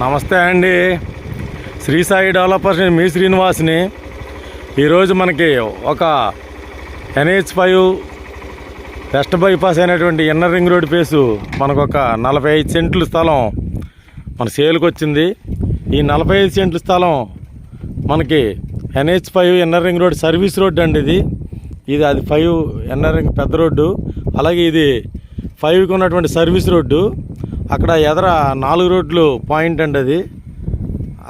నమస్తే అండి. శ్రీ సాయి డెవలపర్స్ మీ శ్రీనివాస్ని. ఈరోజు మనకి ఒక ఎన్హెచ్ ఫైవ్ వెస్ట్ బైపాస్ అయినటువంటి ఇన్నర్ రింగ్ రోడ్ పేసు మనకు ఒక నలభై ఐదు సెంట్లు స్థలం మన సేల్కి వచ్చింది. ఈ నలభై ఐదు సెంట్ల స్థలం మనకి NH five inner ring road service road అండి ఇది. ఇది అది ఫైవ్ ఎన్నర్ రింగ్ పెద్ద రోడ్డు. అలాగే ఇది ఫైవ్కి ఉన్నటువంటి సర్వీస్ రోడ్డు. అక్కడ ఎదర నాలుగు రోడ్లు పాయింట్ అండి అది.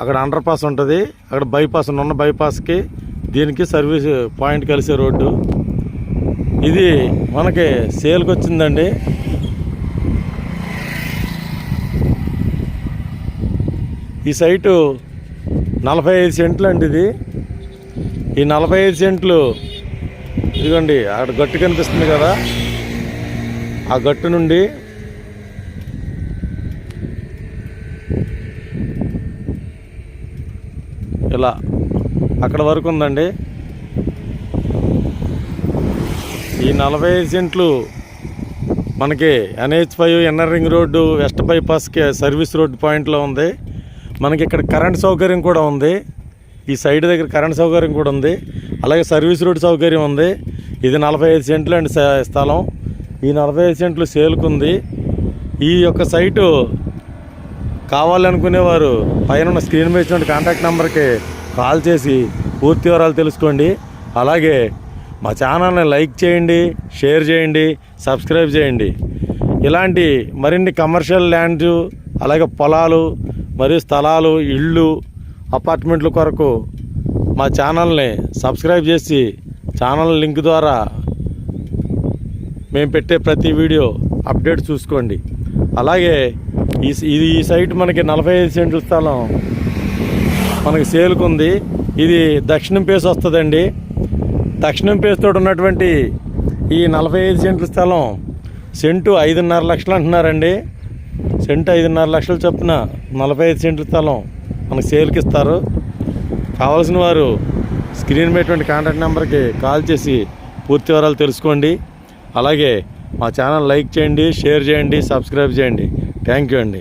అక్కడ అండర్ పాస్ ఉంటుంది. అక్కడ బైపాస్ ఉన్న బైపాస్కి దీనికి సర్వీస్ పాయింట్ కలిసే రోడ్డు. ఇది మనకి సేల్కి వచ్చిందండి. ఈ సైటు నలభై ఐదు సెంట్లు అండి ఇది. ఈ నలభై ఐదు సెంట్లు ఇదిగోండి అక్కడ గట్టు కనిపిస్తుంది కదా. ఆ గట్టు నుండి ఇలా అక్కడ వరకు ఉందండి. ఈ నలభై ఐదు సెంట్లు మనకి NH five inner ring road west బైపాస్కి service road పాయింట్లో ఉంది. మనకి ఇక్కడ కరెంట్ సౌకర్యం కూడా ఉంది. ఈ సైడ్ దగ్గర కరెంట్ సౌకర్యం కూడా ఉంది. అలాగే సర్వీస్ రోడ్ సౌకర్యం ఉంది. ఇది నలభై ఐదు సెంట్లు అండి స్థలం. ఈ నలభై ఐదు సెంట్లు సేల్కుంది ఈ యొక్క సైటు కావాలనుకునేవారు పైన ఉన్న స్క్రీన్ మీద ఇచ్చిన కాంటాక్ట్ నెంబర్కి కాల్ చేసి పూర్తి వివరాలు తెలుసుకోండి. అలాగే మా ఛానల్ని లైక్ చేయండి షేర్ చేయండి సబ్స్క్రైబ్ చేయండి. ఇలాంటి మరిన్ని కమర్షియల్ ల్యాండ్ అలాగే పొలాలు మరియు స్థలాలు ఇళ్ళు అపార్ట్మెంట్ల కొరకు మా ఛానల్ని సబ్స్క్రైబ్ చేసి ఛానల్ లింక్ ద్వారా మేము పెట్టే ప్రతి వీడియో అప్డేట్ చూసుకోండి. అలాగే ఈ ఇది ఈ సైట్ మనకి నలభై ఐదు సెంట్ల స్థలం. మనకి సేలుకుంది. ఇది దక్షిణం పేస్ వస్తుందండి. దక్షిణం పేస్తో ఉన్నటువంటి ఈ నలభై ఐదు సెంట్ల స్థలం సెంటు ఐదున్నర లక్షలు అంటున్నారండి. సెంటు ఐదున్నర లక్షలు చొప్పున నలభై ఐదు సెంట్ల స్థలం మనకి సేల్కి ఇస్తారు కావాల్సిన వారు స్క్రీన్ పెట్టినటువంటి కాంటాక్ట్ నెంబర్కి కాల్ చేసి పూర్తి వివరాలు తెలుసుకోండి. అలాగే మా ఛానల్ లైక్ చేయండి షేర్ చేయండి సబ్స్క్రైబ్ చేయండి. థ్యాంక్ యూ అండి.